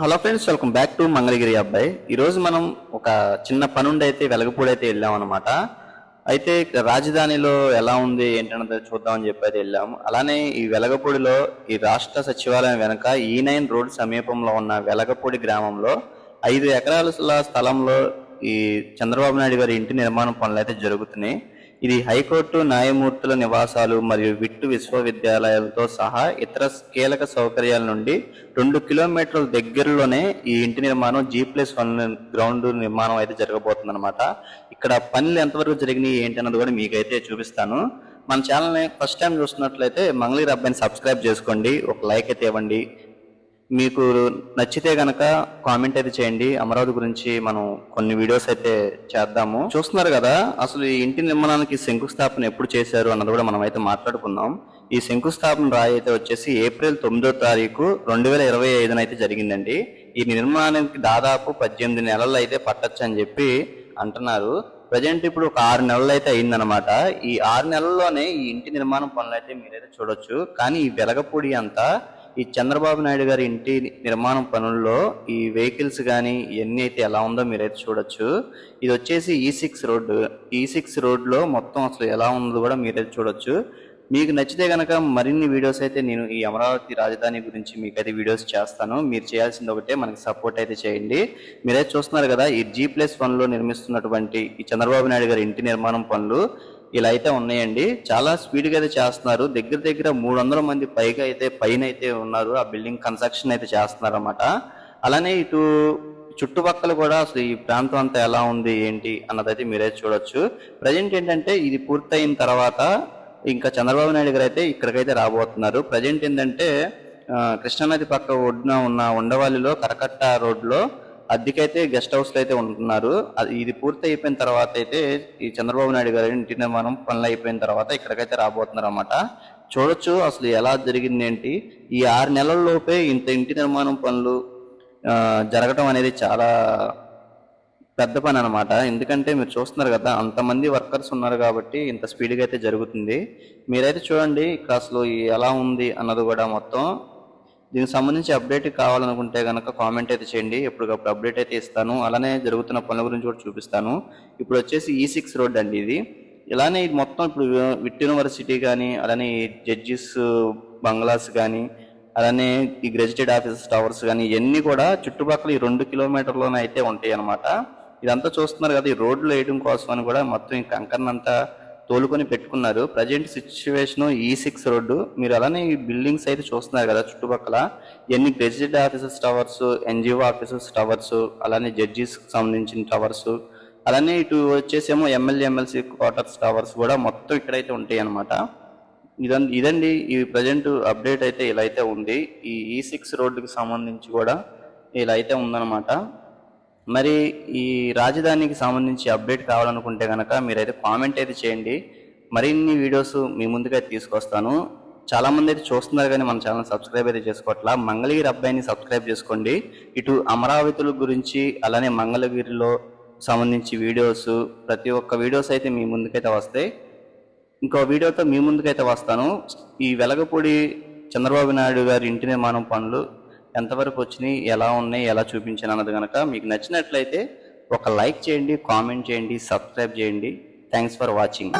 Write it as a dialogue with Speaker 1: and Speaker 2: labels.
Speaker 1: Hello friends welcome back to Mangalagiri అబ్బాయి. ఈరోజు మనం ఒక చిన్న పనుండి అయితే వెలగపూడి అయితే వెళ్ళాం అనమాట అయితే రాజధానిలో ఎలా ఉంది ఏంటన్నది చూద్దామని చెప్పి అయితే వెళ్ళాము. అలానే ఈ వెలగపూడిలో ఈ రాష్ట్ర సచివాలయం వెనక ఈ నైన్ రోడ్ సమీపంలో ఉన్న వెలగపూడి గ్రామంలో ఐదు ఎకరాల స్థలంలో ఈ చంద్రబాబు నాయుడు గారి ఇంటి నిర్మాణం పనులు అయితే జరుగుతున్నాయి. ఇది హైకోర్టు న్యాయమూర్తుల నివాసాలు మరియు విట్టు విశ్వవిద్యాలయాలతో సహా ఇతర కీలక సౌకర్యాల నుండి రెండు కిలోమీటర్ల దగ్గరలోనే ఈ ఇంటి నిర్మాణం జీ ప్లస్ వన్ గ్రౌండ్ నిర్మాణం అయితే జరగబోతుంది అనమాట ఇక్కడ పనులు ఎంతవరకు జరిగినాయి ఏంటి అన్నది కూడా మీకైతే చూపిస్తాను. మన ఛానల్ని ఫస్ట్ టైం చూస్తున్నట్లయితే మంగళగిరి అబ్బాయిని సబ్స్క్రైబ్ చేసుకోండి. ఒక లైక్ అయితే ఇవ్వండి. మీకు నచ్చితే గనక కామెంట్ అయితే చేయండి. అమరావతి గురించి మనం కొన్ని వీడియోస్ అయితే చేద్దాము. చూస్తున్నారు కదా అసలు ఈ ఇంటి నిర్మాణానికి శంకుస్థాపన ఎప్పుడు చేశారు అన్నది కూడా మనం అయితే మాట్లాడుకుందాం ఈ శంకుస్థాపన రాయి అయితే వచ్చేసి ఏప్రిల్ తొమ్మిదో తారీఖు రెండు వేల ఇరవై ఐదున అయితే జరిగిందండి. ఈ నిర్మాణానికి దాదాపు పద్దెనిమిది నెలలు అయితే పట్టచ్చు అని చెప్పి అంటున్నారు. ప్రజెంట్ ఇప్పుడు ఒక ఆరు నెలలు అయితే అయిందనమాట ఈ ఆరు నెలల్లోనే ఈ ఇంటి నిర్మాణం పనులు అయితే మీరైతే చూడొచ్చు. కానీ ఈ వెలగపూడి అంతా ఈ చంద్రబాబు నాయుడు గారి ఇంటి నిర్మాణం పనుల్లో ఈ వెహికల్స్ కానీ ఇవన్నీ అయితే ఎలా ఉందో మీరైతే చూడొచ్చు. ఇది వచ్చేసి e ఈ సిక్స్ రోడ్డు ఈ e సిక్స్ రోడ్లో మొత్తం అసలు ఎలా ఉందో కూడా మీరైతే చూడొచ్చు. మీకు నచ్చితే కనుక మరిన్ని వీడియోస్ అయితే నేను ఈ అమరావతి రాజధాని గురించి మీకైతే వీడియోస్ చేస్తాను. మీరు చేయాల్సింది ఒకటే మనకి సపోర్ట్ అయితే చేయండి. మీరైతే చూస్తున్నారు కదా ఈ జీ ప్లస్ వన్లో నిర్మిస్తున్నటువంటి ఈ చంద్రబాబు నాయుడు గారి ఇంటి నిర్మాణం పనులు. ఇలా అయితే ఉన్నాయండి. చాలా స్పీడ్గా అయితే చేస్తున్నారు. దగ్గర దగ్గర మూడు వందల మంది పైగా అయితే పైన అయితే ఉన్నారు. ఆ బిల్డింగ్ కన్స్ట్రక్షన్ అయితే చేస్తున్నారు అనమాట అలానే ఇటు చుట్టుపక్కల కూడా అసలు ఈ ప్రాంతం అంతా ఎలా ఉంది ఏంటి అన్నదైతే మీరే చూడొచ్చు. ప్రజెంట్ ఏంటంటే ఇది పూర్తయిన తర్వాత ఇంకా చంద్రబాబు నాయుడు గారు అయితే ఇక్కడికైతే రాబోతున్నారు. ప్రజెంట్ ఏంటంటే కృష్ణానది పక్క ఒడ్డున ఉన్న ఉండవల్లిలో కరకట్ట రోడ్లో అద్దెకైతే గెస్ట్ హౌస్లో అయితే ఉంటున్నారు. అది ఇది పూర్తి అయిపోయిన తర్వాత అయితే ఈ చంద్రబాబు నాయుడు గారి ఇంటి నిర్మాణం పనులు అయిపోయిన తర్వాత ఇక్కడికైతే రాబోతున్నారు అన్నమాట చూడొచ్చు అసలు ఎలా జరిగింది ఏంటి ఈ ఆరు నెలల్లోపే ఇంత ఇంటి నిర్మాణం పనులు జరగటం అనేది చాలా పెద్ద పని అనమాట ఎందుకంటే మీరు చూస్తున్నారు కదా అంతమంది వర్కర్స్ ఉన్నారు కాబట్టి ఇంత స్పీడ్గా అయితే జరుగుతుంది. మీరైతే చూడండి ఇక్కడ అసలు ఎలా ఉంది అన్నది కూడా మొత్తం. దీనికి సంబంధించి అప్డేట్ కావాలనుకుంటే కనుక కామెంట్ అయితే చేయండి. ఎప్పటికప్పుడు అప్డేట్ అయితే ఇస్తాను. అలానే జరుగుతున్న పనుల గురించి కూడా చూపిస్తాను. ఇప్పుడు వచ్చేసి e ఈ సిక్స్ రోడ్ అండి ఇది. ఇలానే ఇది మొత్తం ఇప్పుడు విట్ యూనివర్సిటీ కానీ అలానే జడ్జిస్ బంగ్లాస్ కానీ అలానే ఈ గ్రెజిటెడ్ ఆఫీసెస్ టవర్స్ కానీ ఇవన్నీ కూడా చుట్టుపక్కల ఈ రెండు కిలోమీటర్లోనే అయితే ఉంటాయి అన్నమాట ఇదంతా చూస్తున్నారు కదా ఈ రోడ్లు వేయడం కోసం అని కూడా మొత్తం ఈ కంకర్నంతా తోలుకొని పెట్టుకున్నారు. ప్రజెంట్ సిచ్యువేషన్ ఈ e సిక్స్ రోడ్డు. మీరు అలానే ఈ బిల్డింగ్స్ అయితే చూస్తున్నారు కదా చుట్టుపక్కల. ఎన్ని gazetted officers towers NGO officers towers అలానే జడ్జీస్ సంబంధించిన టవర్స్. అలానే ఇటు వచ్చేసేమో ఎమ్మెల్యే ఎమ్మెల్సీ క్వార్టర్స్ టవర్స్ కూడా మొత్తం ఇక్కడైతే ఉంటాయి అన్నమాట. ఇదం ఇదండి ఈ ప్రజెంట్ అప్డేట్ అయితే ఇలా అయితే ఉంది. ఈ e ఈ సిక్స్ రోడ్డుకి సంబంధించి కూడా ఇలా అయితే ఉందన్నమాట. మరి ఈ రాజధానికి సంబంధించి అప్డేట్ కావాలనుకుంటే కనుక మీరైతే కామెంట్ అయితే చేయండి. మరిన్ని వీడియోస్ మీ ముందుగా తీసుకొస్తాను. చాలామంది అయితే చూస్తున్నారు కానీ మన ఛానల్ సబ్స్క్రైబ్ అయితే చేసుకోవట్లా. మంగళగిరి అబ్బాయిని సబ్స్క్రైబ్ చేసుకోండి. ఇటు అమరావతుల గురించి అలానే మంగళగిరిలో సంబంధించి వీడియోస్ ప్రతి ఒక్క వీడియోస్ అయితే మీ ముందుకైతే వస్తాయి. ఇంకో వీడియోతో మీ ముందుకైతే వస్తాను. ఈ వెలగపూడి చంద్రబాబు నాయుడు గారి ఇంటి నిర్మాణం పనులు ఎంతవరకు వచ్చినాయి ఎలా ఉన్నాయి ఎలా చూపించాను అన్నది కనుక మీకు నచ్చినట్లయితే ఒక లైక్ చేయండి కామెంట్ చేయండి సబ్స్క్రైబ్ చేయండి. Thanks for watching